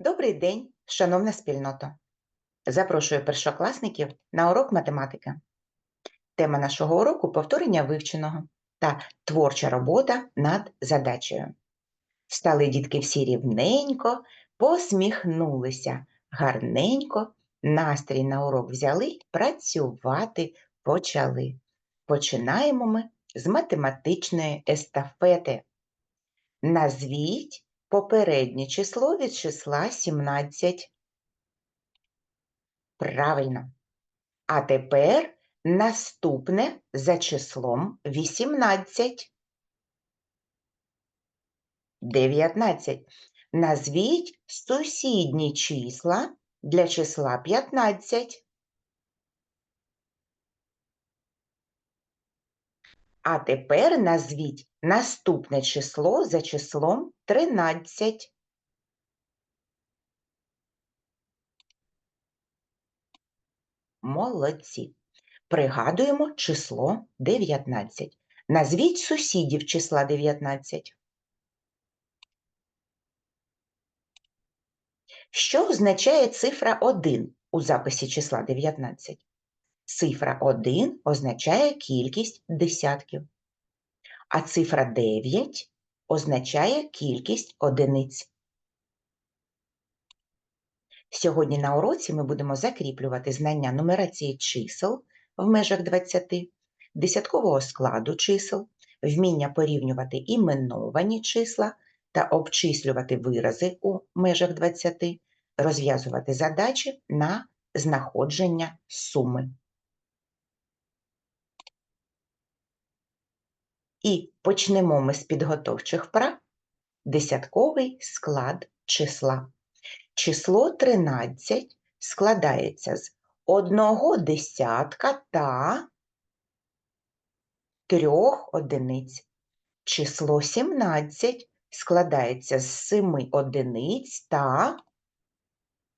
Добрий день, шановна спільнота! Запрошую першокласників на урок математики. Тема нашого уроку повторення вивченого та творча робота над задачею. Встали дітки всі рівненько, посміхнулися гарненько, настрій на урок взяли, працювати почали. Починаємо ми з математичної естафети. Назвіть попереднє число від числа 17. Правильно. А тепер наступне за числом 18. 19. Назвіть сусідні числа для числа 15. А тепер назвіть наступне число за числом 13. Молодці. Пригадуємо число 19. Назвіть сусідів числа 19. Що означає цифра 1 у записі числа 19? Цифра 1 означає кількість десятків, а цифра 9 означає кількість одиниць. Сьогодні на уроці ми будемо закріплювати знання нумерації чисел в межах 20, десяткового складу чисел, вміння порівнювати іменовані числа та обчислювати вирази у межах 20, розв'язувати задачі на знаходження суми. І почнемо ми з підготовчих вправ десятковий склад числа. Число 13 складається з одного десятка та трьох одиниць. Число 17 складається з семи одиниць та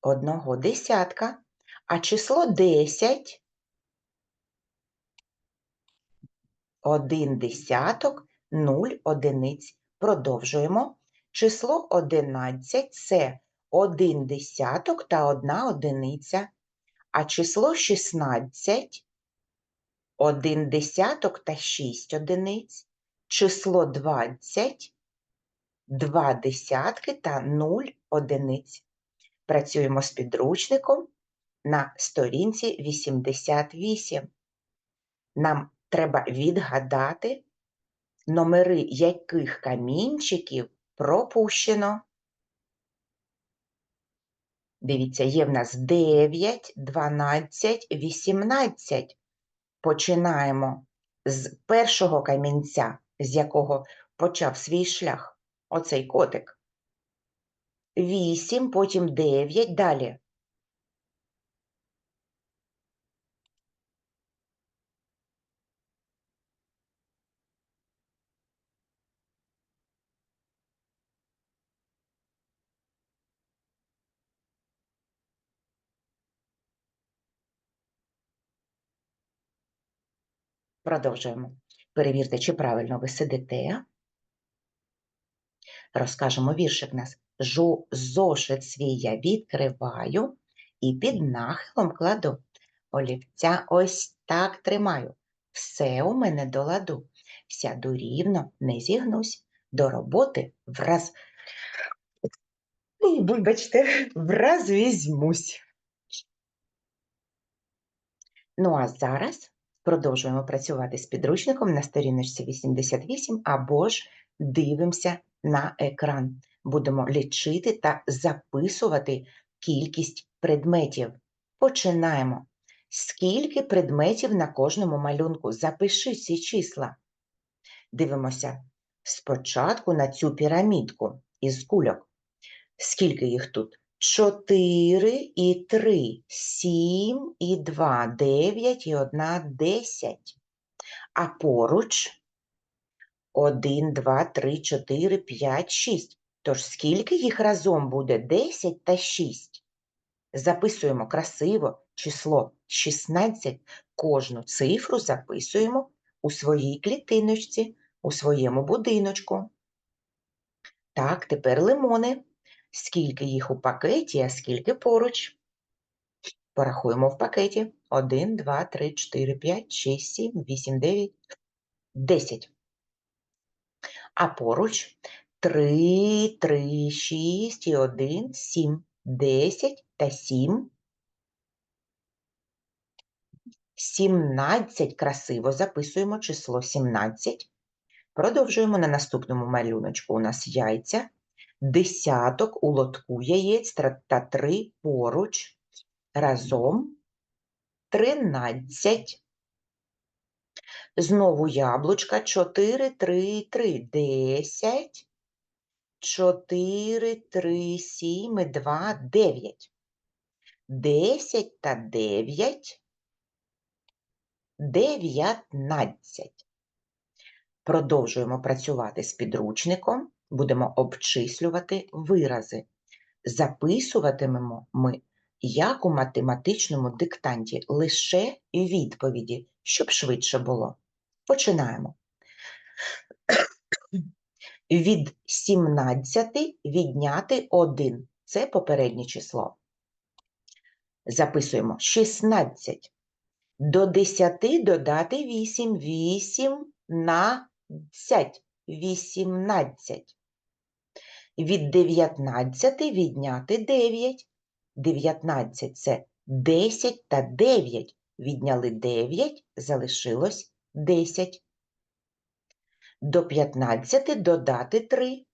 одного десятка, а число 10 один десяток, нуль одиниць. Продовжуємо. Число 11 – це один десяток та одна одиниця, а число 16 – один десяток та 6 одиниць, число 20 – два десятки та 0 одиниць. Працюємо з підручником на сторінці 88. Нам треба відгадати, номери яких камінчиків пропущено. Дивіться, є в нас 9, 12, 18. Починаємо з першого камінця, з якого почав свій шлях. Оцей котик. 8, потім 9, далі. Продовжуємо. Перевірте, чи правильно ви сидите. Розкажемо віршик нас. Жу, зошит свій я відкриваю і під нахилом кладу. Олівця ось так тримаю. Все у мене до ладу. Сяду рівно, не зігнусь. До роботи враз. Вибачте, враз візьмусь. Ну а зараз продовжуємо працювати з підручником на сторіночці 88 або ж дивимося на екран. Будемо лічити та записувати кількість предметів. Починаємо. Скільки предметів на кожному малюнку? Запиши ці числа. Дивимося спочатку на цю пірамідку із кульок. Скільки їх тут? 4 і 3, 7 і 2, 9 і 1, 10. А поруч 1, 2, 3, 4, 5, 6. Тож скільки їх разом буде? 10 та 6. Записуємо красиво число 16. Кожну цифру записуємо у своїй клітиночці, у своєму будиночку. Так, тепер лимони. Скільки їх у пакеті, а скільки поруч. Порахуємо в пакеті. 1, 2, 3, 4, 5, 6, 7, 8, 9, 10. А поруч 3, 3, 6 і 1, 7, 10 та 7. 17. Красиво записуємо число 17. Продовжуємо на наступному малюночку. У нас яйця, десяток у лотку яєць та 3 поруч. Разом 13. Знову яблучка 4, 3, 3, 10. 4, 3, 7 і 2, 9. 10 та 9 19. Продовжуємо працювати з підручником, будемо обчислювати вирази. Записуватимемо ми, як у математичному диктанті, лише відповіді, щоб швидше було. Починаємо. Від 17 відняти 1. Це попереднє число. Записуємо 16. До 10 додати 8. 8 на 10. 18. Від 19 відняти 9. 19 – це 10 та 9. Відняли 9, залишилось 10. До 15 додати 3.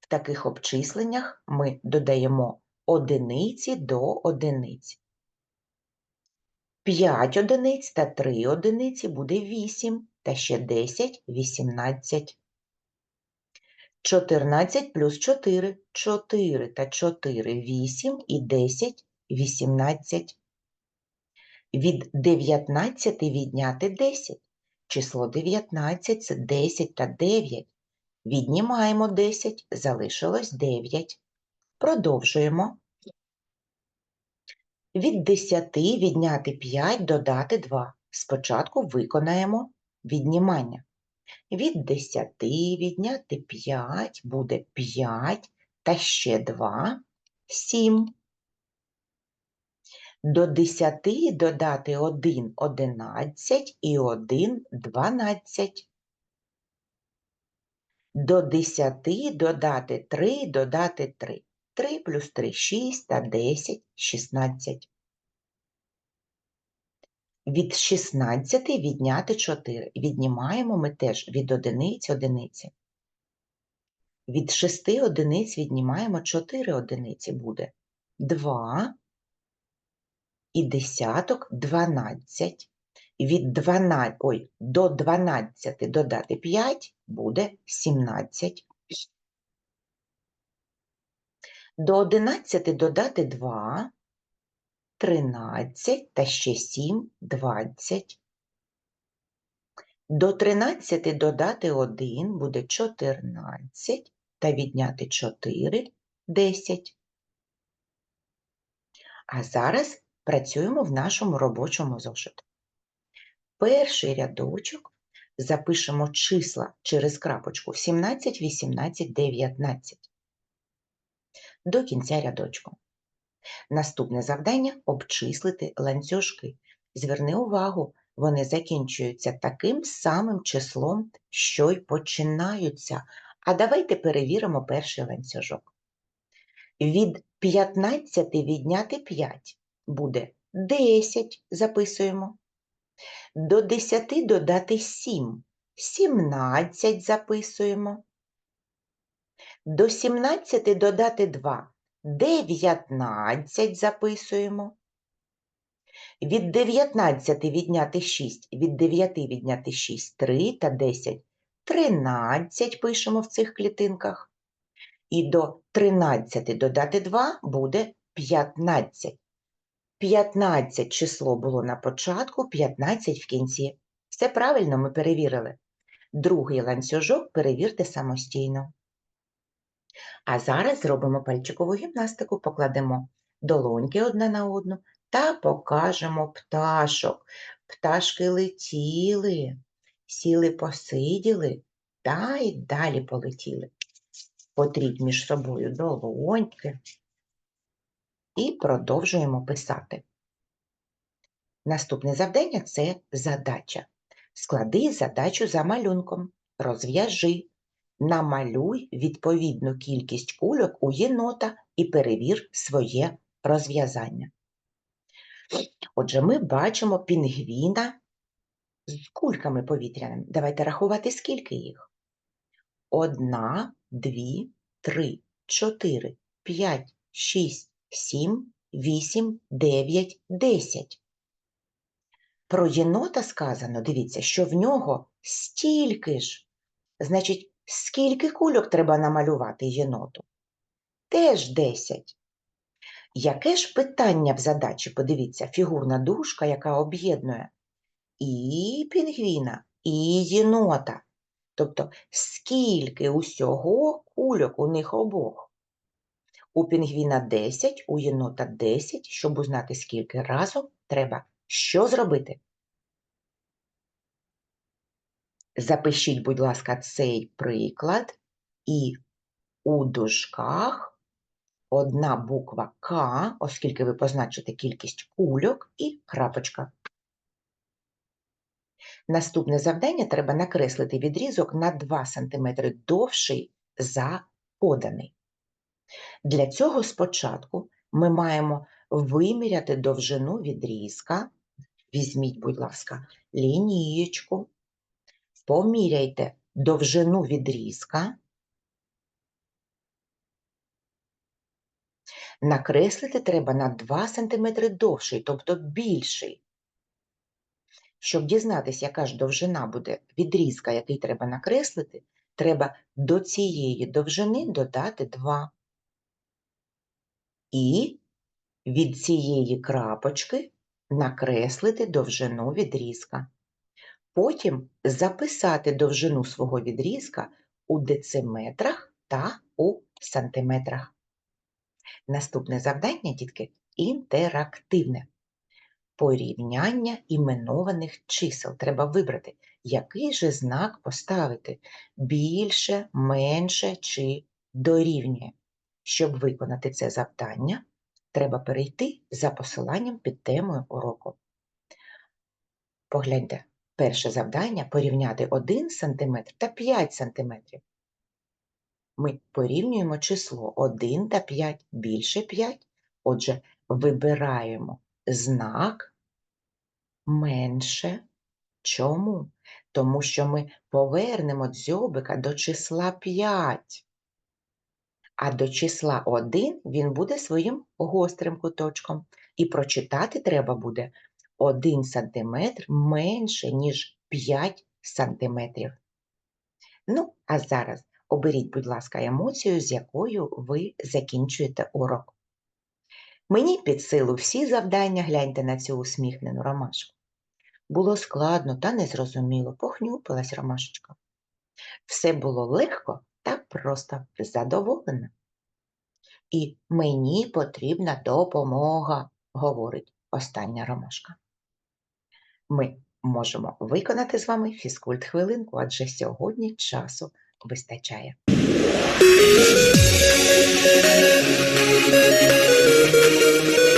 В таких обчисленнях ми додаємо одиниці до одиниць. 5 одиниць та 3 одиниці буде 8, та ще 10 – 18. 14 плюс 4 – 4 та 4 – 8 і 10 – 18. Від 19 відняти 10. Число 19 – це 10 та 9. Віднімаємо 10, залишилось 9. Продовжуємо. Від 10 відняти 5, додати 2. Спочатку виконаємо віднімання. Від 10 відняти 5 буде 5 та ще 2 – 7. До 10 додати 1 – 11 і 1 – 12. До 10 додати 3 – додати 3. 3 плюс 3 – 6 та 10 – 16. Від 16 відняти 4. Віднімаємо ми теж від одиниць одиниці. Від 6 одиниць віднімаємо 4 одиниці буде 2 і десяток 12. Від 12, ой, до 12 додати 5 буде 17. До 11 додати 2 13 та ще 7 20. До 13 додати 1 буде 14 та відняти 4 10. А зараз працюємо в нашому робочому зошиті. Перший рядочок запишемо числа через крапочку 17, 18, 19. До кінця рядочку. Наступне завдання обчислити ланцюжки. Зверни увагу, вони закінчуються таким самим числом, що й починаються. А давайте перевіримо перший ланцюжок. Від 15 відняти 5 буде 10, записуємо. До 10 додати 7, 17 записуємо. До 17 додати 2, 19 записуємо. Від 19 відняти 6, від 9 відняти 6, 3 та 10, 13 пишемо в цих клітинках. І до 13 додати 2 буде 15. 15 число було на початку, 15 в кінці. Все правильно ми перевірили. Другий ланцюжок перевірте самостійно. А зараз зробимо пальчикову гімнастику, покладемо долоньки одна на одну та покажемо пташок. Пташки летіли, сіли, посиділи та й далі полетіли. Потріть між собою долоньки і продовжуємо писати. Наступне завдання це задача. Склади задачу за малюнком, розв'яжи, намалюй відповідну кількість кульок у єнота і перевір своє розв'язання. Отже, ми бачимо пінгвіна з кульками повітряними. Давайте рахувати, скільки їх. Одна, дві, три, чотири, п'ять, шість, сім, вісім, дев'ять, десять. Про єнота сказано, дивіться, що в нього стільки ж. Значить, скільки кульок треба намалювати єноту? Теж 10. Яке ж питання в задачі? Подивіться, фігурна дужка, яка об'єднує і пінгвіна, і єнота. Тобто, скільки усього кульок у них обох? У пінгвіна 10, у єнота 10. Щоб узнати, скільки разом, треба що зробити? Запишіть, будь ласка, цей приклад і у дужках одна буква К, оскільки ви позначите кількість кульок, і крапочка. Наступне завдання треба накреслити відрізок на 2 см довший за поданий. Для цього спочатку ми маємо виміряти довжину відрізка. Візьміть, будь ласка, лінієчку, поміряйте довжину відрізка, накреслити треба на 2 см довший, тобто більший. Щоб дізнатися, яка ж довжина буде відрізка, який треба накреслити, треба до цієї довжини додати 2. І від цієї крапочки накреслити довжину відрізка. Потім записати довжину свого відрізка у дециметрах та у сантиметрах. Наступне завдання, дітки, інтерактивне. Порівняння іменованих чисел. Треба вибрати, який же знак поставити більше, менше чи дорівнює. Щоб виконати це завдання, треба перейти за посиланням під темою уроку. Погляньте, перше завдання порівняти 1 см та 5 см. Ми порівнюємо число 1 та 5 більше 5. Отже, вибираємо знак менше. Чому? Тому що ми повернемо дзьобика до числа 5. А до числа 1 він буде своїм гострим куточком. І прочитати треба буде 1 см менше, ніж 5 см. Ну, а зараз оберіть, будь ласка, емоцію, з якою ви закінчуєте урок. Мені під силу всі завдання гляньте на цю усміхнену ромашку. Було складно та незрозуміло, похнюпилась ромашечка. Все було легко та просто задоволена. І мені потрібна допомога, говорить остання ромашка. Ми можемо виконати з вами фізкульт хвилинку, адже сьогодні часу вистачає. Come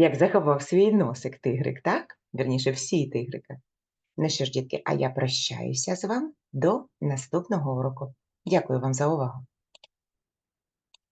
Як заховав свій носик тигрик, так? Вірніше, всі тигрики. Ну що ж, дітки, а я прощаюся з вами до наступного уроку. Дякую вам за увагу.